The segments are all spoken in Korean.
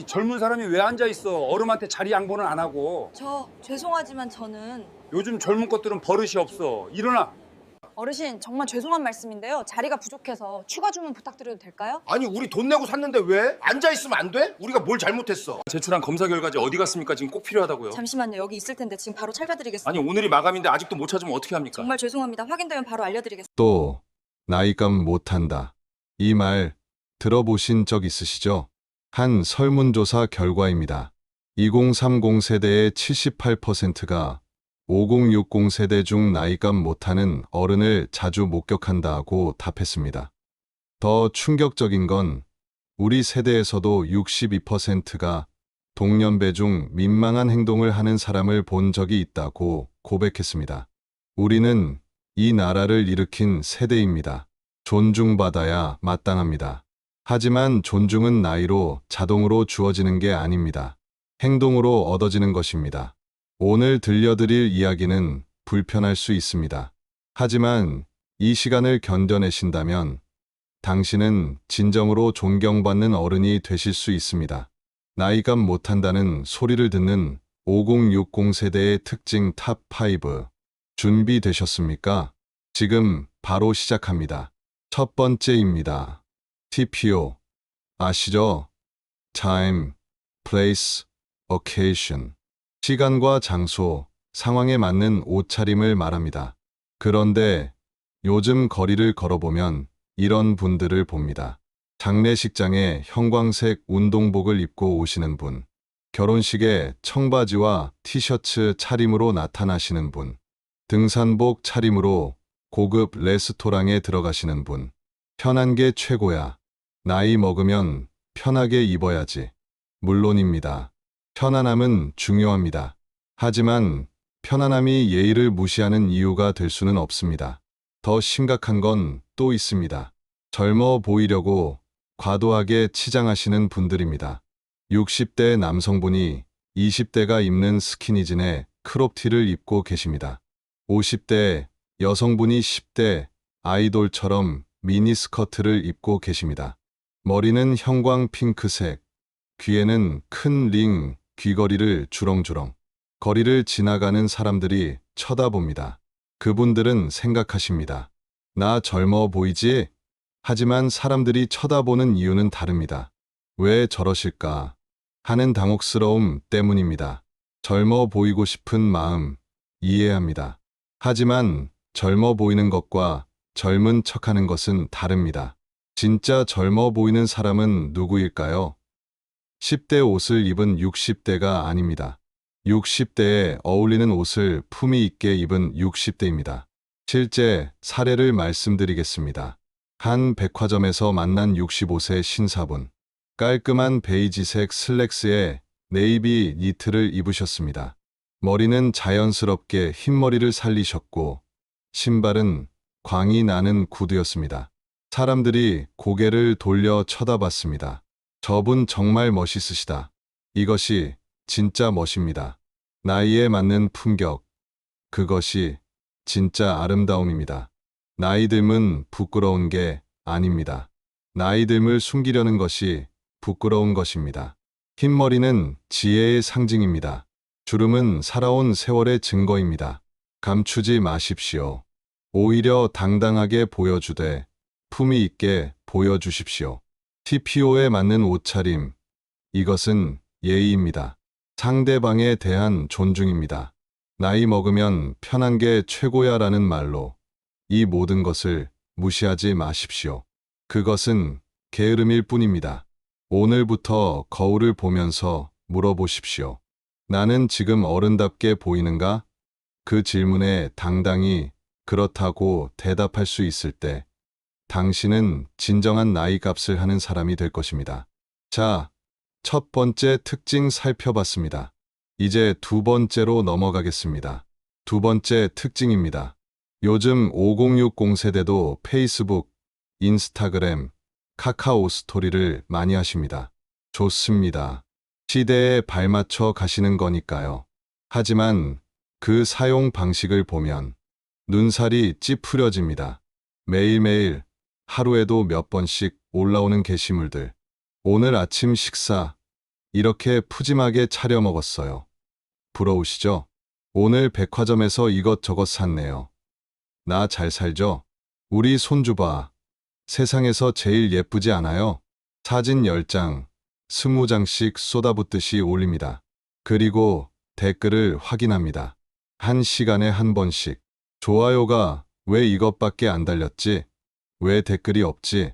이 젊은 사람이 왜 앉아 있어? 어른한테 자리 양보는 안 하고. 저 죄송하지만 저는 요즘 젊은 것들은 버릇이 없어. 일어나. 어르신 정말 죄송한 말씀인데요. 자리가 부족해서 추가 주문 부탁드려도 될까요? 아니 우리 돈 내고 샀는데 왜? 앉아 있으면 안 돼? 우리가 뭘 잘못했어? 제출한 검사 결과지 어디 갔습니까? 지금 꼭 필요하다고요. 잠시만요. 여기 있을 텐데 지금 바로 찾아드리겠습니다. 아니 오늘이 마감인데 아직도 못 찾으면 어떻게 합니까? 정말 죄송합니다. 확인되면 바로 알려드리겠습니다. 또 나이감 못한다. 이 말 들어보신 적 있으시죠? 한 설문조사 결과입니다. 2030 세대의 78%가 5060 세대 중 나이감 못하는 어른을 자주 목격한다고 답했습니다. 더 충격적인 건 우리 세대에서도 62%가 동년배 중 민망한 행동을 하는 사람을 본 적이 있다고 고백했습니다. 우리는 이 나라를 일으킨 세대입니다. 존중받아야 마땅합니다. 하지만 존중은 나이로 자동으로 주어지는 게 아닙니다. 행동으로 얻어지는 것입니다. 오늘 들려드릴 이야기는 불편할 수 있습니다. 하지만 이 시간을 견뎌내신다면 당신은 진정으로 존경받는 어른이 되실 수 있습니다. 나이감 못한다는 소리를 듣는 5060 세대의 특징 탑5 준비되셨습니까? 지금 바로 시작합니다. 첫 번째입니다. TPO. 아시죠? Time, Place, Occasion. 시간과 장소, 상황에 맞는 옷차림을 말합니다. 그런데 요즘 거리를 걸어보면 이런 분들을 봅니다. 장례식장에 형광색 운동복을 입고 오시는 분, 결혼식에 청바지와 티셔츠 차림으로 나타나시는 분, 등산복 차림으로 고급 레스토랑에 들어가시는 분. 편한 게 최고야. 나이 먹으면 편하게 입어야지. 물론입니다. 편안함은 중요합니다. 하지만 편안함이 예의를 무시하는 이유가 될 수는 없습니다. 더 심각한 건 또 있습니다. 젊어 보이려고 과도하게 치장하시는 분들입니다. 60대 남성분이 20대가 입는 스키니진에 크롭티를 입고 계십니다. 50대 여성분이 10대 아이돌처럼 미니스커트를 입고 계십니다. 머리는 형광 핑크색, 귀에는 큰 링, 귀걸이를 주렁주렁. 거리를 지나가는 사람들이 쳐다봅니다. 그분들은 생각하십니다. 나 젊어 보이지? 하지만 사람들이 쳐다보는 이유는 다릅니다. 왜 저러실까? 하는 당혹스러움 때문입니다. 젊어 보이고 싶은 마음 이해합니다. 하지만 젊어 보이는 것과 젊은 척하는 것은 다릅니다. 진짜 젊어 보이는 사람은 누구일까요? 10대 옷을 입은 60대가 아닙니다. 60대에 어울리는 옷을 품위 있게 입은 60대입니다. 실제 사례를 말씀드리겠습니다. 한 백화점에서 만난 65세 신사분. 깔끔한 베이지색 슬랙스에 네이비 니트를 입으셨습니다. 머리는 자연스럽게 흰머리를 살리셨고 신발은 광이 나는 구두였습니다. 사람들이 고개를 돌려 쳐다봤습니다. 저분 정말 멋있으시다. 이것이 진짜 멋입니다. 나이에 맞는 품격. 그것이 진짜 아름다움입니다. 나이 듦은 부끄러운 게 아닙니다. 나이 듦을 숨기려는 것이 부끄러운 것입니다. 흰머리는 지혜의 상징입니다. 주름은 살아온 세월의 증거입니다. 감추지 마십시오. 오히려 당당하게 보여주되 품위 있게 보여주십시오. TPO에 맞는 옷차림. 이것은 예의입니다. 상대방에 대한 존중입니다. 나이 먹으면 편한 게 최고야 라는 말로 이 모든 것을 무시하지 마십시오. 그것은 게으름일 뿐입니다. 오늘부터 거울을 보면서 물어보십시오. 나는 지금 어른답게 보이는가? 그 질문에 당당히 그렇다고 대답할 수 있을 때 당신은 진정한 나이 값을 하는 사람이 될 것입니다. 자, 첫 번째 특징 살펴봤습니다. 이제 두 번째로 넘어가겠습니다. 두 번째 특징입니다. 요즘 5060 세대도 페이스북, 인스타그램, 카카오 스토리를 많이 하십니다. 좋습니다. 시대에 발맞춰 가시는 거니까요. 하지만 그 사용 방식을 보면 눈살이 찌푸려집니다. 매일매일 하루에도 몇 번씩 올라오는 게시물들. 오늘 아침 식사 이렇게 푸짐하게 차려 먹었어요. 부러우시죠? 오늘 백화점에서 이것저것 샀네요. 나 잘 살죠? 우리 손주 봐. 세상에서 제일 예쁘지 않아요? 사진 10장, 20장씩 쏟아붓듯이 올립니다. 그리고 댓글을 확인합니다. 한 시간에 한 번씩. 좋아요가 왜 이것밖에 안 달렸지? 왜 댓글이 없지?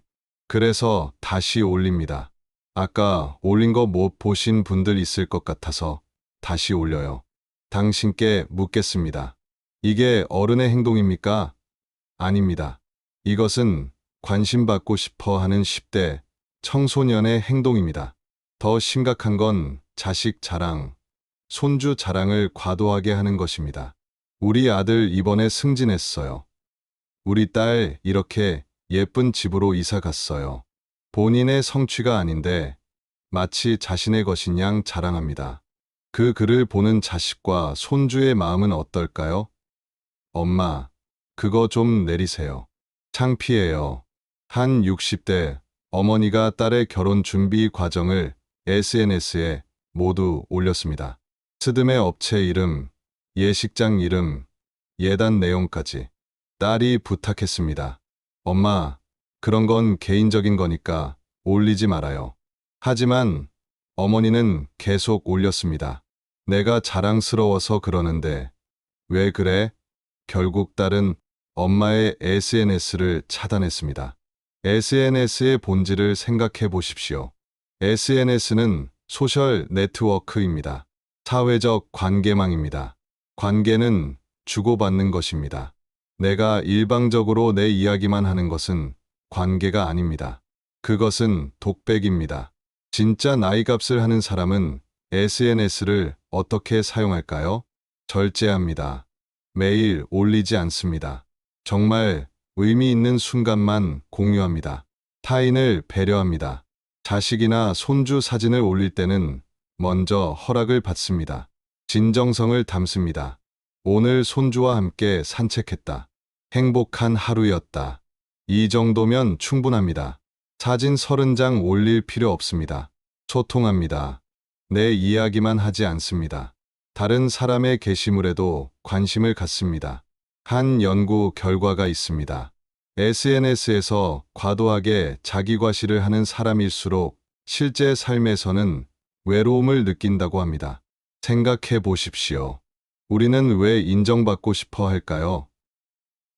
그래서 다시 올립니다. 아까 올린 거 못 보신 분들 있을 것 같아서 다시 올려요. 당신께 묻겠습니다. 이게 어른의 행동입니까? 아닙니다. 이것은 관심받고 싶어 하는 10대 청소년의 행동입니다. 더 심각한 건 자식 자랑, 손주 자랑을 과도하게 하는 것입니다. 우리 아들 이번에 승진했어요. 우리 딸 이렇게 예쁜 집으로 이사 갔어요. 본인의 성취가 아닌데 마치 자신의 것인 양 자랑합니다. 그 글을 보는 자식과 손주의 마음은 어떨까요? 엄마, 그거 좀 내리세요. 창피해요. 한 60대 어머니가 딸의 결혼 준비 과정을 SNS에 모두 올렸습니다. 스드메 업체 이름, 예식장 이름, 예단 내용까지. 딸이 부탁했습니다. 엄마, 그런 건 개인적인 거니까 올리지 말아요. 하지만 어머니는 계속 올렸습니다. 내가 자랑스러워서 그러는데 왜 그래? 결국 딸은 엄마의 SNS를 차단했습니다. SNS의 본질을 생각해 보십시오. SNS는 소셜 네트워크입니다. 사회적 관계망입니다. 관계는 주고받는 것입니다. 내가 일방적으로 내 이야기만 하는 것은 관계가 아닙니다. 그것은 독백입니다. 진짜 나이값을 하는 사람은 SNS를 어떻게 사용할까요? 절제합니다. 매일 올리지 않습니다. 정말 의미 있는 순간만 공유합니다. 타인을 배려합니다. 자식이나 손주 사진을 올릴 때는 먼저 허락을 받습니다. 진정성을 담습니다. 오늘 손주와 함께 산책했다. 행복한 하루였다. 이 정도면 충분합니다. 사진 30장 올릴 필요 없습니다. 소통합니다. 내 이야기만 하지 않습니다. 다른 사람의 게시물에도 관심을 갖습니다. 한 연구 결과가 있습니다. SNS에서 과도하게 자기과시를 하는 사람일수록 실제 삶에서는 외로움을 느낀다고 합니다. 생각해 보십시오. 우리는 왜 인정받고 싶어 할까요?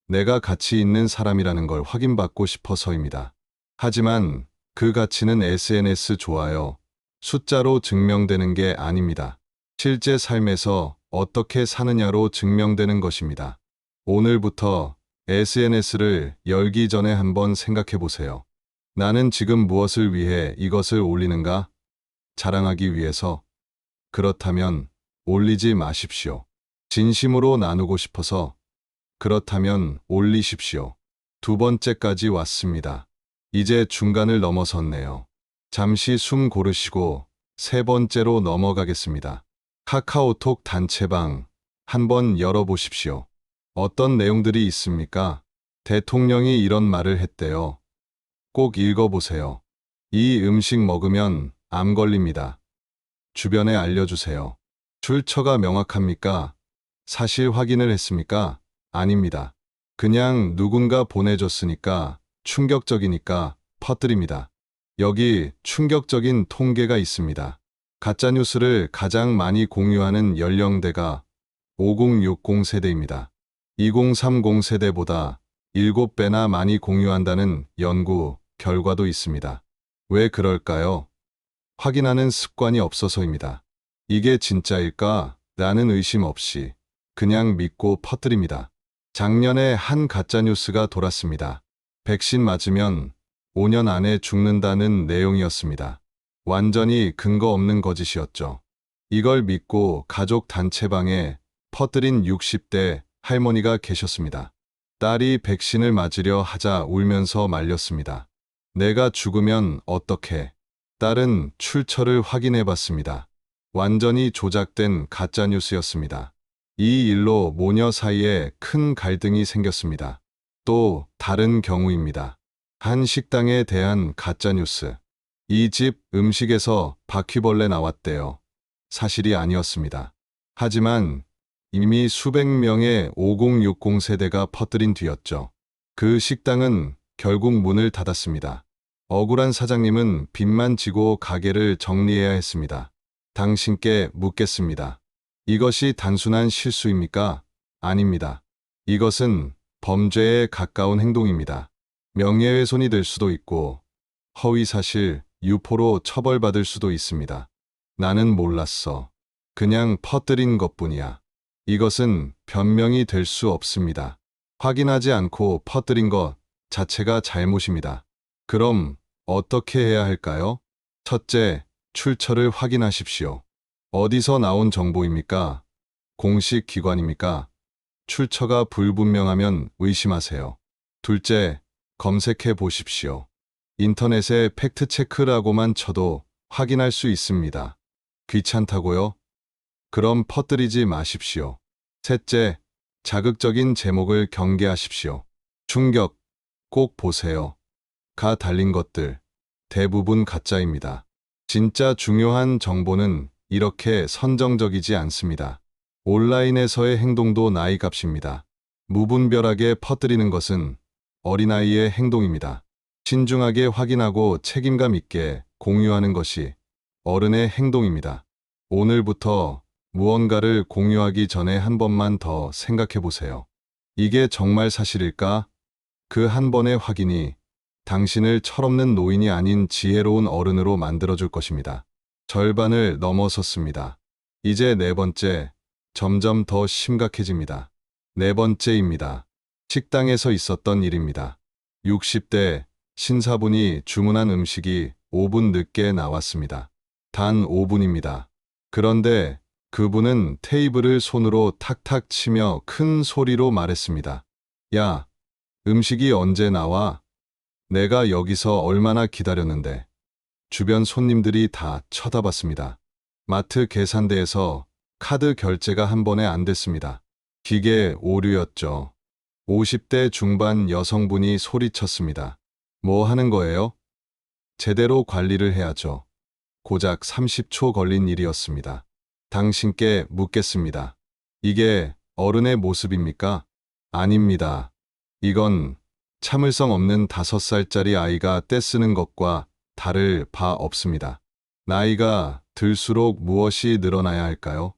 내가 가치 있는 사람이라는 걸 확인받고 싶어서입니다. 하지만 그 가치는 SNS 좋아요, 숫자로 증명되는 게 아닙니다. 실제 삶에서 어떻게 사느냐로 증명되는 것입니다. 오늘부터 SNS를 열기 전에 한번 생각해 보세요. 나는 지금 무엇을 위해 이것을 올리는가? 자랑하기 위해서? 그렇다면 올리지 마십시오. 진심으로 나누고 싶어서? 그렇다면 올리십시오. 두 번째까지 왔습니다. 이제 중간을 넘어섰네요. 잠시 숨 고르시고 세 번째로 넘어가겠습니다. 카카오톡 단체방 한번 열어보십시오. 어떤 내용들이 있습니까? 대통령이 이런 말을 했대요. 꼭 읽어보세요. 이 음식 먹으면 암 걸립니다. 주변에 알려주세요. 출처가 명확합니까? 사실 확인을 했습니까? 아닙니다. 그냥 누군가 보내줬으니까 충격적이니까 퍼뜨립니다. 여기 충격적인 통계가 있습니다. 가짜뉴스를 가장 많이 공유하는 연령대가 5060 세대입니다. 2030 세대보다 7배나 많이 공유한다는 연구 결과도 있습니다. 왜 그럴까요? 확인하는 습관이 없어서입니다. 이게 진짜일까? 라는 의심 없이 그냥 믿고 퍼뜨립니다. 작년에 한 가짜뉴스가 돌았습니다. 백신 맞으면 5년 안에 죽는다는 내용이었습니다. 완전히 근거 없는 거짓이었죠. 이걸 믿고 가족 단체방에 퍼뜨린 60대 할머니가 계셨습니다. 딸이 백신을 맞으려 하자 울면서 말렸습니다. 내가 죽으면 어떡해? 딸은 출처를 확인해 봤습니다. 완전히 조작된 가짜뉴스였습니다. 이 일로 모녀 사이에 큰 갈등이 생겼습니다. 또 다른 경우입니다. 한 식당에 대한 가짜뉴스. 이 집 음식에서 바퀴벌레 나왔대요. 사실이 아니었습니다. 하지만 이미 수백 명의 5060 세대가 퍼뜨린 뒤였죠. 그 식당은 결국 문을 닫았습니다. 억울한 사장님은 빚만 지고 가게를 정리해야 했습니다. 당신께 묻겠습니다. 이것이 단순한 실수입니까? 아닙니다. 이것은 범죄에 가까운 행동입니다. 명예훼손이 될 수도 있고 허위사실, 유포로 처벌받을 수도 있습니다. 나는 몰랐어. 그냥 퍼뜨린 것뿐이야. 이것은 변명이 될 수 없습니다. 확인하지 않고 퍼뜨린 것 자체가 잘못입니다. 그럼 어떻게 해야 할까요? 첫째, 출처를 확인하십시오. 어디서 나온 정보입니까? 공식 기관입니까? 출처가 불분명하면 의심하세요. 둘째, 검색해 보십시오. 인터넷에 팩트체크라고만 쳐도 확인할 수 있습니다. 귀찮다고요? 그럼 퍼뜨리지 마십시오. 셋째, 자극적인 제목을 경계하십시오. 충격, 꼭 보세요. 가 달린 것들, 대부분 가짜입니다. 진짜 중요한 정보는 이렇게 선정적이지 않습니다. 온라인에서의 행동도 나이 값입니다. 무분별하게 퍼뜨리는 것은 어린아이의 행동입니다. 신중하게 확인하고 책임감 있게 공유하는 것이 어른의 행동입니다. 오늘부터 무언가를 공유하기 전에 한 번만 더 생각해 보세요. 이게 정말 사실일까? 그 한 번의 확인이 당신을 철없는 노인이 아닌 지혜로운 어른으로 만들어줄 것입니다. 절반을 넘어섰습니다. 이제 네 번째, 점점 더 심각해집니다. 네 번째입니다. 식당에서 있었던 일입니다. 60대 신사분이 주문한 음식이 5분 늦게 나왔습니다. 단 5분입니다. 그런데 그분은 테이블을 손으로 탁탁 치며 큰 소리로 말했습니다. 야, 음식이 언제 나와? 내가 여기서 얼마나 기다렸는데. 주변 손님들이 다 쳐다봤습니다. 마트 계산대에서 카드 결제가 한 번에 안 됐습니다. 기계 오류였죠. 50대 중반 여성분이 소리쳤습니다. 뭐 하는 거예요? 제대로 관리를 해야죠. 고작 30초 걸린 일이었습니다. 당신께 묻겠습니다. 이게 어른의 모습입니까? 아닙니다. 이건 참을성 없는 다섯 살짜리 아이가 떼쓰는 것과 다를 바 없습니다. 나이가 들수록 무엇이 늘어나야 할까요?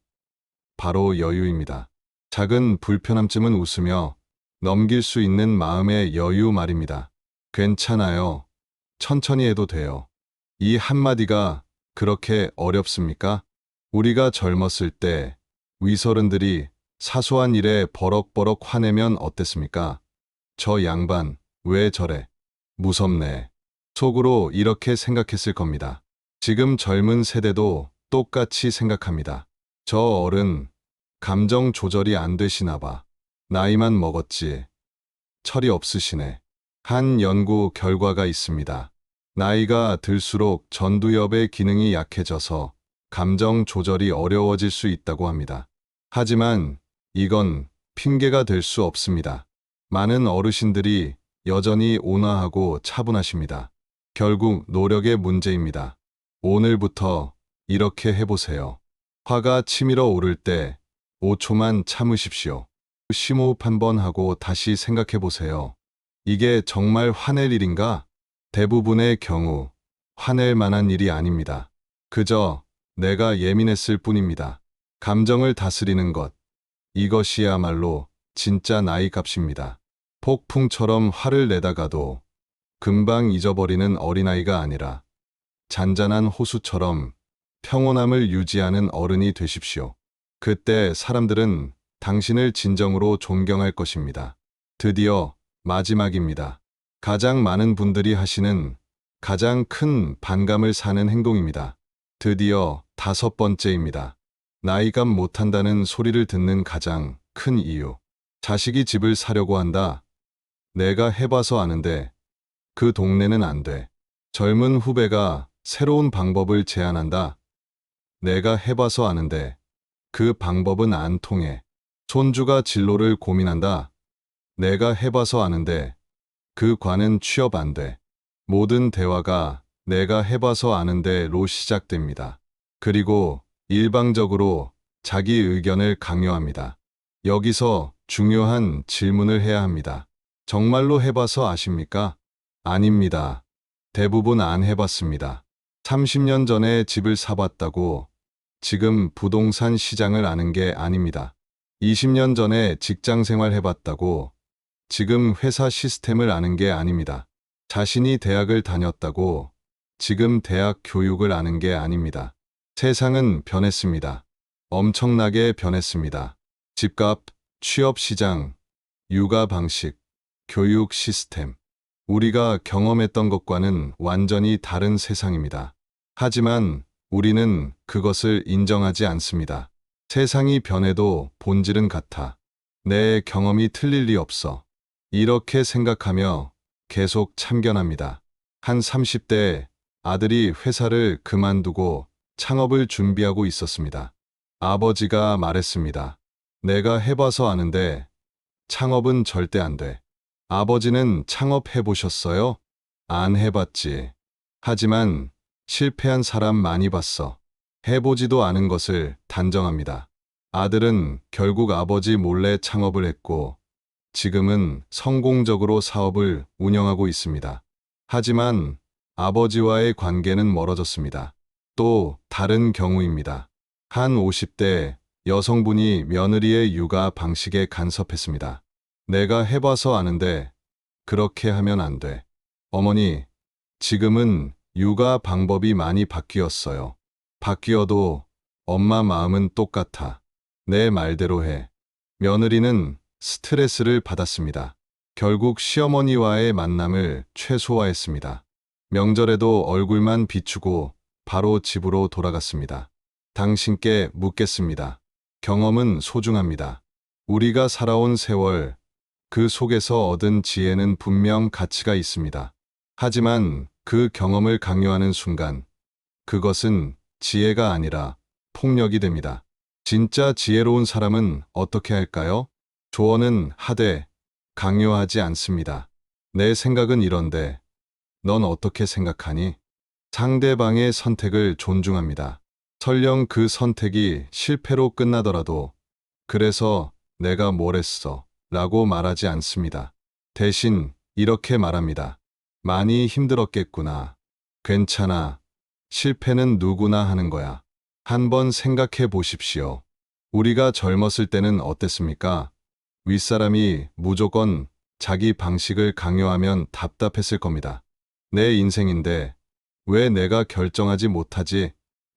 바로 여유입니다. 작은 불편함쯤은 웃으며 넘길 수 있는 마음의 여유 말입니다. 괜찮아요. 천천히 해도 돼요. 이 한마디가 그렇게 어렵습니까? 우리가 젊었을 때 위서른들이 사소한 일에 버럭버럭 화내면 어땠습니까? 저 양반, 왜 저래? 무섭네. 속으로 이렇게 생각했을 겁니다. 지금 젊은 세대도 똑같이 생각합니다. 저 어른, 감정 조절이 안 되시나 봐. 나이만 먹었지. 철이 없으시네. 한 연구 결과가 있습니다. 나이가 들수록 전두엽의 기능이 약해져서 감정 조절이 어려워질 수 있다고 합니다. 하지만 이건 핑계가 될 수 없습니다. 많은 어르신들이 여전히 온화하고 차분하십니다. 결국 노력의 문제입니다. 오늘부터 이렇게 해보세요. 화가 치밀어 오를 때 5초만 참으십시오. 심호흡 한번 하고 다시 생각해 보세요. 이게 정말 화낼 일인가? 대부분의 경우 화낼 만한 일이 아닙니다. 그저 내가 예민했을 뿐입니다. 감정을 다스리는 것. 이것이야말로 진짜 나이 값입니다. 폭풍처럼 화를 내다가도 금방 잊어버리는 어린아이가 아니라 잔잔한 호수처럼 평온함을 유지하는 어른이 되십시오. 그때 사람들은 당신을 진정으로 존경할 것입니다. 드디어 마지막입니다. 가장 많은 분들이 하시는 가장 큰 반감을 사는 행동입니다. 드디어 다섯 번째입니다. 나이감 못한다는 소리를 듣는 가장 큰 이유. 자식이 집을 사려고 한다. 내가 해봐서 아는데 그 동네는 안 돼. 젊은 후배가 새로운 방법을 제안한다. 내가 해봐서 아는데 그 방법은 안 통해. 손주가 진로를 고민한다. 내가 해봐서 아는데 그 과는 취업 안 돼. 모든 대화가 내가 해봐서 아는데로 시작됩니다. 그리고 일방적으로 자기 의견을 강요합니다. 여기서 중요한 질문을 해야 합니다. 정말로 해봐서 아십니까? 아닙니다. 대부분 안 해봤습니다. 30년 전에 집을 사봤다고 지금 부동산 시장을 아는 게 아닙니다. 20년 전에 직장 생활 해봤다고 지금 회사 시스템을 아는 게 아닙니다. 자신이 대학을 다녔다고 지금 대학 교육을 아는 게 아닙니다. 세상은 변했습니다. 엄청나게 변했습니다. 집값, 취업 시장, 육아 방식, 교육 시스템. 우리가 경험했던 것과는 완전히 다른 세상입니다. 하지만 우리는 그것을 인정하지 않습니다. 세상이 변해도 본질은 같아. 내 경험이 틀릴 리 없어. 이렇게 생각하며 계속 참견합니다. 한 30대 아들이 회사를 그만두고 창업을 준비하고 있었습니다. 아버지가 말했습니다. 내가 해봐서 아는데 창업은 절대 안 돼. 아버지는 창업해 보셨어요? 안 해봤지. 하지만 실패한 사람 많이 봤어. 해보지도 않은 것을 단정합니다. 아들은 결국 아버지 몰래 창업을 했고 지금은 성공적으로 사업을 운영하고 있습니다. 하지만 아버지와의 관계는 멀어졌습니다. 또 다른 경우입니다. 한 50대 여성분이 며느리의 육아 방식에 간섭했습니다. 내가 해봐서 아는데 그렇게 하면 안 돼. 어머니, 지금은 육아 방법이 많이 바뀌었어요. 바뀌어도 엄마 마음은 똑같아. 내 말대로 해. 며느리는 스트레스를 받았습니다. 결국 시어머니와의 만남을 최소화했습니다. 명절에도 얼굴만 비추고 바로 집으로 돌아갔습니다. 당신께 묻겠습니다. 경험은 소중합니다. 우리가 살아온 세월, 그 속에서 얻은 지혜는 분명 가치가 있습니다. 하지만 그 경험을 강요하는 순간, 그것은 지혜가 아니라 폭력이 됩니다. 진짜 지혜로운 사람은 어떻게 할까요? 조언은 하되 강요하지 않습니다. 내 생각은 이런데 넌 어떻게 생각하니? 상대방의 선택을 존중합니다. 설령 그 선택이 실패로 끝나더라도 그래서 내가 뭘 했어 라고 말하지 않습니다. 대신 이렇게 말합니다. 많이 힘들었겠구나. 괜찮아. 실패는 누구나 하는 거야. 한번 생각해 보십시오. 우리가 젊었을 때는 어땠습니까? 윗사람이 무조건 자기 방식을 강요하면 답답했을 겁니다. 내 인생인데 왜 내가 결정하지 못하지?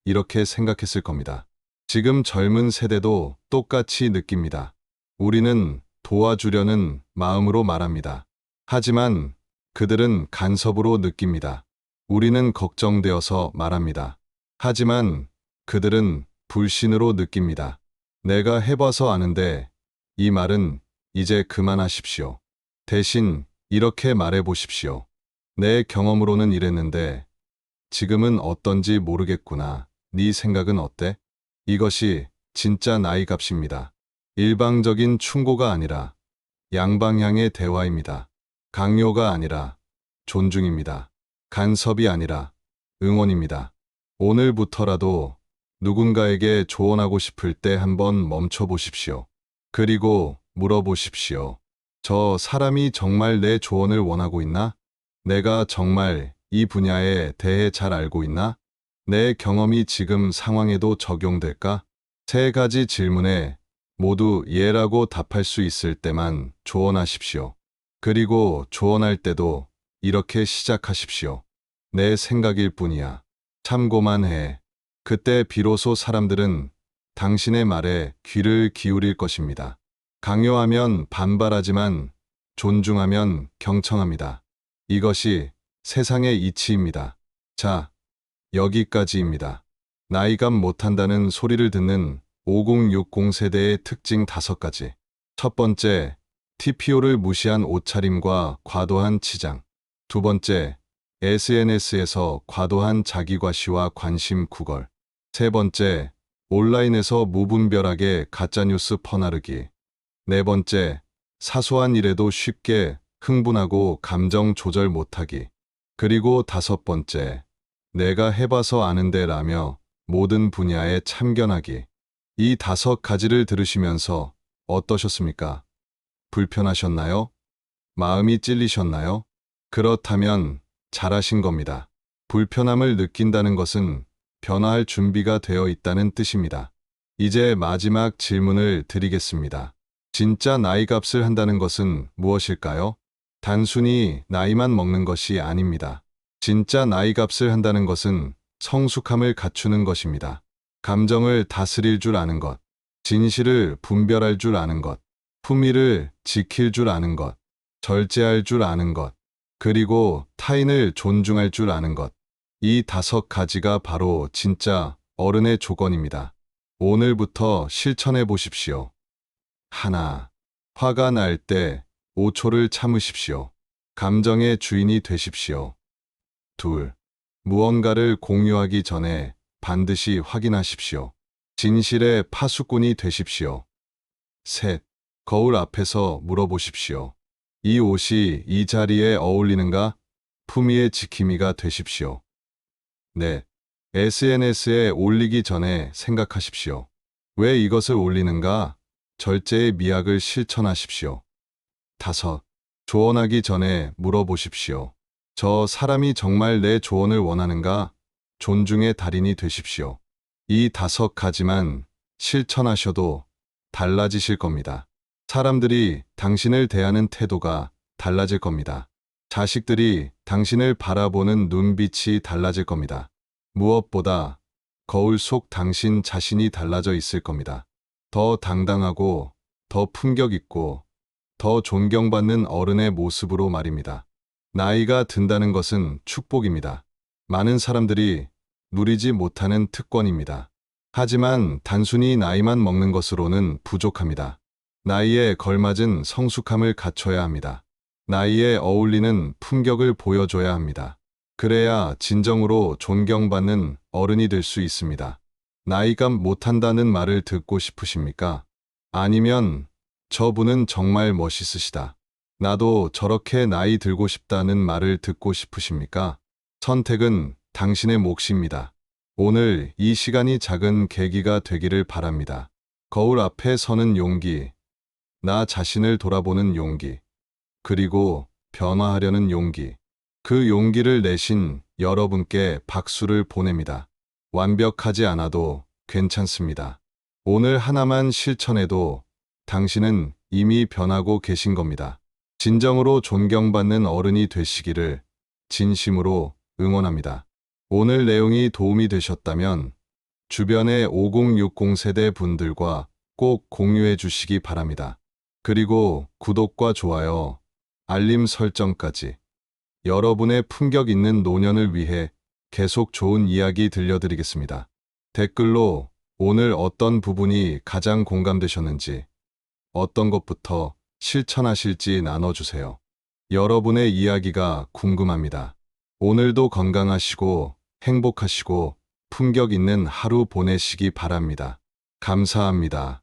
이렇게 생각했을 겁니다. 지금 젊은 세대도 똑같이 느낍니다. 우리는 도와주려는 마음으로 말합니다. 하지만 그들은 간섭으로 느낍니다. 우리는 걱정되어서 말합니다. 하지만 그들은 불신으로 느낍니다. 내가 해봐서 아는데 이 말은 이제 그만하십시오. 대신 이렇게 말해 보십시오. 내 경험으로는 이랬는데 지금은 어떤지 모르겠구나. 네 생각은 어때? 이것이 진짜 나이 값입니다. 일방적인 충고가 아니라 양방향의 대화입니다. 강요가 아니라 존중입니다. 간섭이 아니라 응원입니다. 오늘부터라도 누군가에게 조언하고 싶을 때 한번 멈춰 보십시오. 그리고 물어보십시오. 저 사람이 정말 내 조언을 원하고 있나? 내가 정말 이 분야에 대해 잘 알고 있나? 내 경험이 지금 상황에도 적용될까? 세 가지 질문에 모두 예라고 답할 수 있을 때만 조언하십시오. 그리고 조언할 때도 이렇게 시작하십시오. 내 생각일 뿐이야. 참고만 해. 그때 비로소 사람들은 당신의 말에 귀를 기울일 것입니다. 강요하면 반발하지만 존중하면 경청합니다. 이것이 세상의 이치입니다. 자, 여기까지입니다. 나이감 못한다는 소리를 듣는 5060 세대의 특징 다섯 가지. 첫 번째, TPO를 무시한 옷차림과 과도한 치장. 두 번째, SNS에서 과도한 자기과시와 관심 구걸. 세 번째, 온라인에서 무분별하게 가짜뉴스 퍼나르기. 네 번째, 사소한 일에도 쉽게 흥분하고 감정 조절 못하기. 그리고 다섯 번째, 내가 해봐서 아는데 라며 모든 분야에 참견하기. 이 다섯 가지를 들으시면서 어떠셨습니까? 불편하셨나요? 마음이 찔리셨나요? 그렇다면 잘하신 겁니다. 불편함을 느낀다는 것은 변화할 준비가 되어 있다는 뜻입니다. 이제 마지막 질문을 드리겠습니다. 진짜 나이 값을 한다는 것은 무엇일까요? 단순히 나이만 먹는 것이 아닙니다. 진짜 나이 값을 한다는 것은 성숙함을 갖추는 것입니다. 감정을 다스릴 줄 아는 것, 진실을 분별할 줄 아는 것, 품위를 지킬 줄 아는 것, 절제할 줄 아는 것, 그리고 타인을 존중할 줄 아는 것. 이 다섯 가지가 바로 진짜 어른의 조건입니다. 오늘부터 실천해 보십시오. 하나, 화가 날 때 5초를 참으십시오. 감정의 주인이 되십시오. 둘, 무언가를 공유하기 전에 반드시 확인하십시오. 진실의 파수꾼이 되십시오. 셋, 거울 앞에서 물어보십시오. 이 옷이 이 자리에 어울리는가? 품위의 지킴이가 되십시오. 넷, SNS에 올리기 전에 생각하십시오. 왜 이것을 올리는가? 절제의 미학을 실천하십시오. 다섯, 조언하기 전에 물어보십시오. 저 사람이 정말 내 조언을 원하는가? 존중의 달인이 되십시오. 이 다섯 가지만 실천하셔도 달라지실 겁니다. 사람들이 당신을 대하는 태도가 달라질 겁니다. 자식들이 당신을 바라보는 눈빛이 달라질 겁니다. 무엇보다 거울 속 당신 자신이 달라져 있을 겁니다. 더 당당하고, 더 품격 있고, 더 존경받는 어른의 모습으로 말입니다. 나이가 든다는 것은 축복입니다. 많은 사람들이 누리지 못하는 특권입니다. 하지만 단순히 나이만 먹는 것으로는 부족합니다. 나이에 걸맞은 성숙함을 갖춰야 합니다. 나이에 어울리는 품격을 보여줘야 합니다. 그래야 진정으로 존경받는 어른이 될 수 있습니다. 나이가 못한다는 말을 듣고 싶으십니까? 아니면 저분은 정말 멋있으시다. 나도 저렇게 나이 들고 싶다는 말을 듣고 싶으십니까? 선택은 당신의 몫입니다. 오늘 이 시간이 작은 계기가 되기를 바랍니다. 거울 앞에 서는 용기, 나 자신을 돌아보는 용기, 그리고 변화하려는 용기. 그 용기를 내신 여러분께 박수를 보냅니다. 완벽하지 않아도 괜찮습니다. 오늘 하나만 실천해도 당신은 이미 변하고 계신 겁니다. 진정으로 존경받는 어른이 되시기를 진심으로 응원합니다. 오늘 내용이 도움이 되셨다면 주변의 5060 세대 분들과 꼭 공유해 주시기 바랍니다. 그리고 구독과 좋아요, 알림 설정까지 여러분의 품격 있는 노년을 위해 계속 좋은 이야기 들려드리겠습니다. 댓글로 오늘 어떤 부분이 가장 공감되셨는지, 어떤 것부터 실천하실지 나눠주세요. 여러분의 이야기가 궁금합니다. 오늘도 건강하시고 행복하시고 품격 있는 하루 보내시기 바랍니다. 감사합니다.